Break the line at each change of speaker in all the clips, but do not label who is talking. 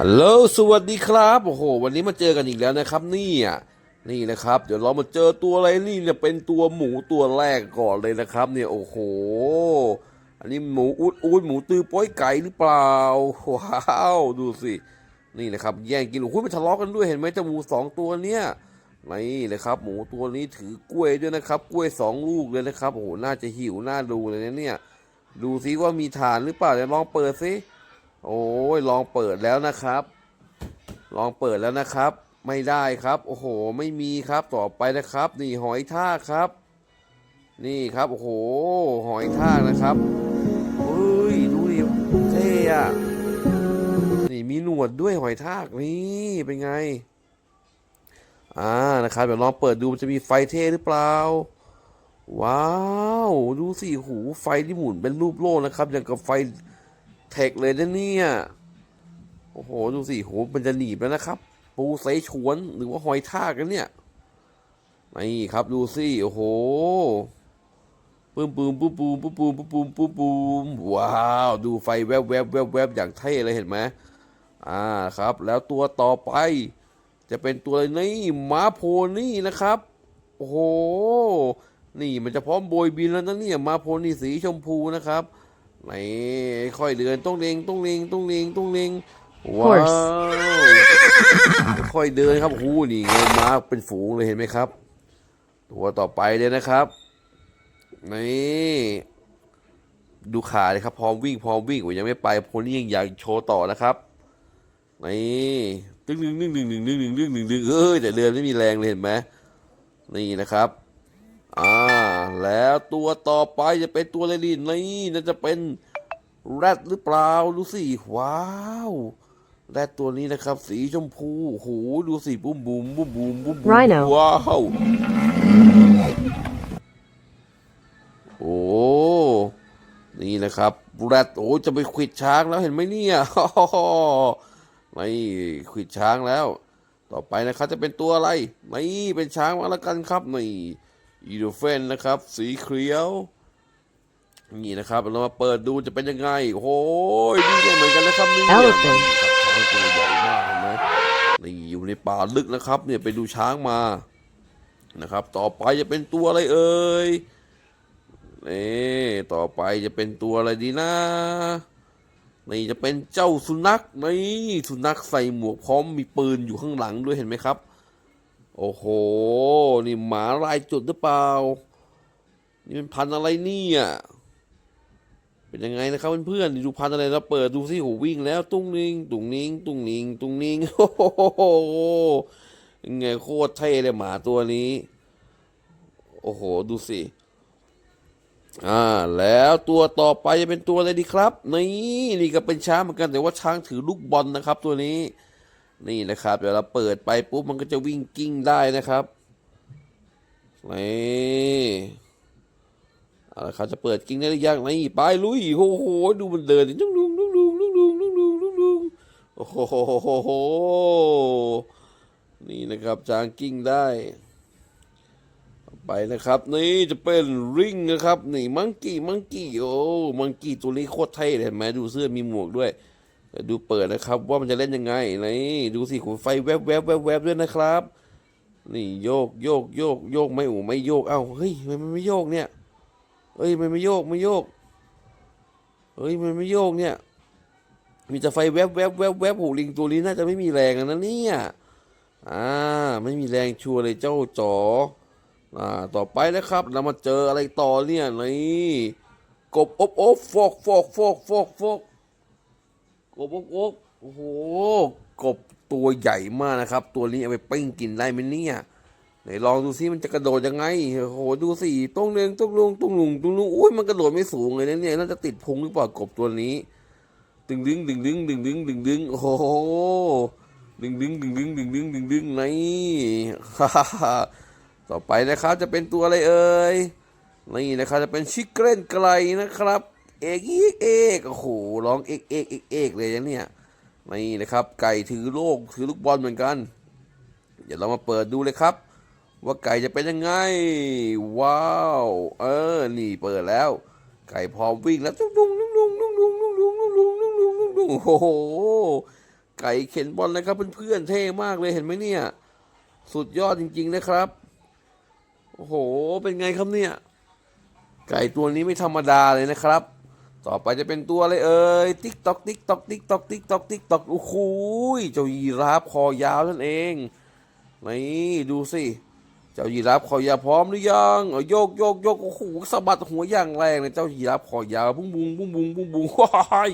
ฮัลโหลสวัสดีครับ โอ้โห วันนี้มาเจอกันอีกแล้วนะครับ นี่อะนี่นะครับ เดี๋ยวเรามาเจอตัวอะไรนี่เนี่ยเป็นตัวหมูตัวแรกก่อนเลยนะครับ เนี่ยโอ้โห อันนี้หมูอุดอุดหมูตือป้อยไก่หรือเปล่า ว้าว ดูสินี่นะครับ แย่งกินโอ้โหมันทะเลาะกันด้วยเห็นไหมเจ้าหมูสองตัวเนี่ยนี่นะครับ หมูตัวนี้ถือกล้วยด้วยนะครับ กล้วยสองลูกเลยนะครับโอ้โหน่าจะหิวน่าดูเลยนะเนี่ย ดูซิว่ามีฐานหรือเปล่าเดี๋ยวลองเปิดซิ โอ้ยลองเปิดแล้วนะครับ ลองเปิดแล้วนะครับ ไม่ได้ครับ โอ้โห ไม่มีครับต่อไปนะครับ นี่หอยทากครับ นี่ครับ โอ้โห หอยทากนะครับเฮ้ยดูดิเท่อะนี่มีหนวดด้วยหอยทากนี่เป็นไงอ่านะครับเดี๋ยวลองเปิดดูมันจะมีไฟเท่หรือเปล่า ว้าว ดูสิหูไฟที่หมุนเป็นรูปโลกนะครับอย่างกับไฟ เทคเลยนะเนี่ย โอ้โห ดูสิโหมันจะหนีบแล้วนะครับ ปูไซฉวนหรือว่าหอยทากกันเนี่ยนี่ครับดูสิโอ้โหปืมปืมปืมปืมปืมปืมปืมปืมปืมปืมว้าว ดูไฟแวบแวบแวบแวบอย่างเท่เลยเห็นไหมอ่าครับ แล้วตัวต่อไป จะเป็นตัวอะไรนี่ม้าโพนี่นะครับ โอ้โห นี่มันจะพร้อมโบยบินแล้วนะเนี่ยม้าโพนี่สีชมพูนะครับ ไหนค่อยเดินต้องเลงต้องเลงต้องเลงต้องเลงว้าว
Horse
ค่อยเดินครับโอ้โหนี่ไงม้าเป็นฝูงเลยเห็นไหมครับ ตัวต่อไปเลยนะครับนี่ดูขาเลยครับพร้อมวิ่งพร้อมวิ่งโอ้ยยังไม่ไปโพนี่ยังอยากโชว์ต่อนะครับนี่ตึ้งหนึ่งหนึ่งหนึ่งหนึ่งหนึ่งหนึ่งหนึ่งหนึ่งหนึ่งเอ้ยแต่เดินไม่มีแรงเลยเห็นไหมนี่นะครับ อ่า แล้วตัวต่อไปจะเป็นตัวอะไรดีนี่น่าจะเป็นแรดหรือเปล่าดูสิว้าวแรดตัวนี้นะครับ สีชมพูโอ้โหดูสิบุ้มบุ้มบุ้มบุ้มบุ้มบุ้ม
Rhino
ว้าวโอ้นี่นะครับแรดโอ้จะไปขวิดช้างแล้วเห็นไหมเนี่ยนี่ขวิดช้างแล้ว ต่อไปนะครับจะเป็นตัวอะไรนี่เป็นช้างมาแล้วกันครับนี่ อีโดเฟนนะครับ สีเขียวนี่นะครับเรามาเปิดดูจะเป็นยังไงโอ้โหดีใจเหมือนกันนะครับนี่
Elephant
ช้างตัวใหญ่มากเห็นไหมนี่อยู่ในป่าลึกนะครับเนี่ยไปดูช้างมานะครับ ต่อไปจะเป็นตัวอะไรเอ่ยนี่ต่อไปจะเป็นตัวอะไรดีนะนี่จะเป็นเจ้าสุนัขนี่สุนัขใส่หมวกพร้อมมีปืนอยู่ข้างหลังด้วยเห็นไหมครับ โอ้โห นี่หมาลายจุดหรือเปล่า นี่เป็นพันอะไรเนี่ยเป็นยังไงนะครับเพื่อนๆดูพันอะไรแล้วเปิดดูสิโหวิ่งแล้วตุ้งนิงตุ้งนิงตุ้งนิงตุ้งนิงโอ้โหยังไงโคตรเท่เลยหมาตัวนี้ โอ้โห ดูสิอ่าแล้วตัวต่อไปจะเป็นตัวอะไรดีครับ นี่นี่ก็เป็นช้างเหมือนกันแต่ว่าช้างถือลูกบอลนะครับ ตัวนี้ นี่นะครับ เดี๋ยวเราเปิดไปปุ๊บมันก็จะวิ่งกิ้งได้นะครับนี่เอาละครับจะเปิดกิ้งได้หรือยังนี่ไปลุยโอ้โหดูมันเดินดุ้งดุ้งดุ้งดุ้งดุ้งดุ้งดุ้งดุ้งดุงดุงโอ้โหนี่นะครับจางกิ้งได้ไปนะครับนี่จะเป็นริงนะครับนี่มังกี้มังกี้โอ้มังกี้ตัวนี้โคตรเท่เลยเห็นไหมดูเสื้อมีหมวกด้วย ดี๋ยวดูเปิดนะครับว่ามันจะเล่นยังไงนี่ดูสิขุนไฟแวบแวบแวบแวบด้วยนะครับ นี่โยกโยกโยกโยกไม่อูไม่โยกเอ้าเฮ้ยทำไมมันไม่โยกเนี่ยเฮ้ยมันไม่โยกไม่โยกเฮ้ยมันไม่โยกเนี่ย มีแต่ไฟแวบแวบแวบแวบหูลิงตัวนี้น่าจะไม่มีแรงนะเนี่ยอ่าไม่มีแรงชัวร์เลยเจ้าจ๋ออ่าต่อไปนะครับ เรามาเจออะไรต่อเนี่ยนี่กบอบอบฟอกฟอกฟอกฟอกฟอก กบกโอ้โหกบตัวใหญ่มากนะครับ ตัวนี้เอาไปปิ้งกินได้ไหมเนี่ยไหนลองดูซิมันจะกระโดดยังไงโอ้โหดูสิต้องเลียงต้องลงต้องลุงต้องลุงอุ้ยมันกระโดดไม่สูงเลยนะเนี่ยน่าจะติดพุงหรือเปล่ากบตัวนี้ ดึงดึงดึงดึงดึงดึงดึงดึงโอ้โหดึงดึงดึงดึงดึงดึงดึงดึงไหนต่อไปนะครับจะเป็นตัวอะไรเอ่ยนี่นะครับจะเป็นชิคเก้นไกลนะครับ เอกเอกเอกโอ้โหร้องเอกเอกเอกเอกเลยนะเนี่ยนี่นะครับ ไก่ถือโลกถือลูกบอลเหมือนกัน เดี๋ยวเรามาเปิดดูเลยครับ ว่าไก่จะเป็นยังไง ว้าว เออ นี่เปิดแล้ว ไก่พร้อมวิ่งแล้วตุ้งตุ้งตุ้งตุ้งตุ้งตุ้งตุ้งตุ้งตุ้งตุ้งตุ้งตุ้งตุ้งโอ้โหไก่เข็นบอลนะครับเพื่อนๆเท่มากเลยเห็นไหมเนี่ย สุดยอดจริง ๆนะครับ โอ้โห เป็นไงครับเนี่ย ไก่ตัวนี้ไม่ธรรมดาเลยนะครับ ต่อไปจะเป็นตัวอะไรเอ่ยติ๊กตอกติ๊กตอกติ๊กตอกติ๊กตอกติ๊กตอกโอ้โหเจ้ายีราฟคอยาวนั่นเองนี่ดูสิเจ้ายีราฟคอยาวพร้อมหรือยังโยกโยกโยกโอ้โหสะบัดหัวอย่างแรงเลยเจ้ายีราฟคอยาวบุ้งบุ้งบุ้งบุ้งบุ้งบุ้งว้าย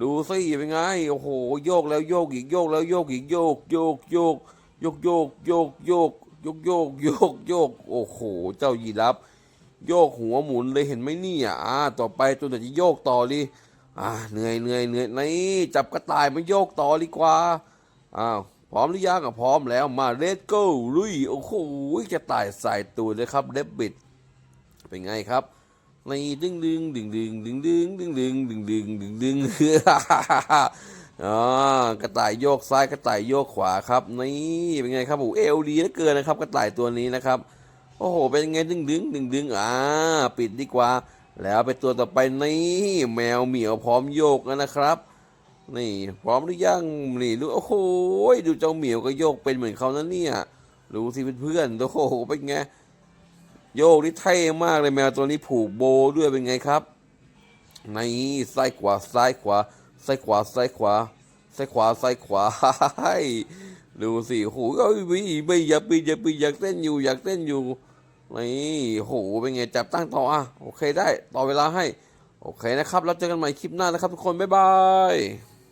ดูสิเป็นไงโอ้โหโยกแล้วโยกอีกโยกแล้วโยกอีกโยกโยกโยกโยกโยกโยกโยกโยกโยกโยกโยกโอ้โห เจ้ายีราฟ โยกหัวหมุนเลยเห็นไหมเนี่ยอ่า ต่อไปตัวไหนจะโยกต่อดิอ่าเหนื่อยเหนื่อยเหนื่อยนี่จับกระต่ายมาโยกต่อดีกว่าอ้าวพร้อมหรือยังอะพร้อมแล้วมาเลตโก้ลุยโอ้โหจะตายใส่ตัวเลยครับเดบบิดเป็นไงครับนี่ดึงดึงดึงดึงดึงดึงดึงดึงดึงดึงดึงดึงอ่ากระต่ายโยกซ้ายกระต่ายโยกขวาครับนี่เป็นไงครับโอ้เอลดีเหลือเกินนะครับ กระต่ายตัวนี้นะครับ โอ้โห เป็นไงดึงดึงดึงดึงอ่า ปิดดีกว่า แล้วไปตัวต่อไปนี่แมวเหมียวพร้อมโยกแล้วนะครับ นี่ พร้อมหรือยังนี่ดูโอ้โหดูเจ้าเหมียวก็โยกเป็นเหมือนเขานะเนี่ยดูสิเพื่อนๆโอ้โหเป็นไงโยกนี่เท่มากเลยแมวตัวนี้ผูกโบด้วยเป็นไงครับในี่ซ้ายขวาซ้ายขวาซ้ายขวาซ้ายขวาซ้ายขวาซ้ายขวาดูสิโอ้โหเอ้ยไม่ไม่อยากปีอยากปีอยากเต้นอยู่อยากเต้นอยู่ นี่โหเป็นไงจับตั้งต่ออะโอเคได้ต่อเวลาให้ โอเคนะครับ แล้วเจอกันใหม่คลิปหน้านะครับทุกคน บ๊ายบาย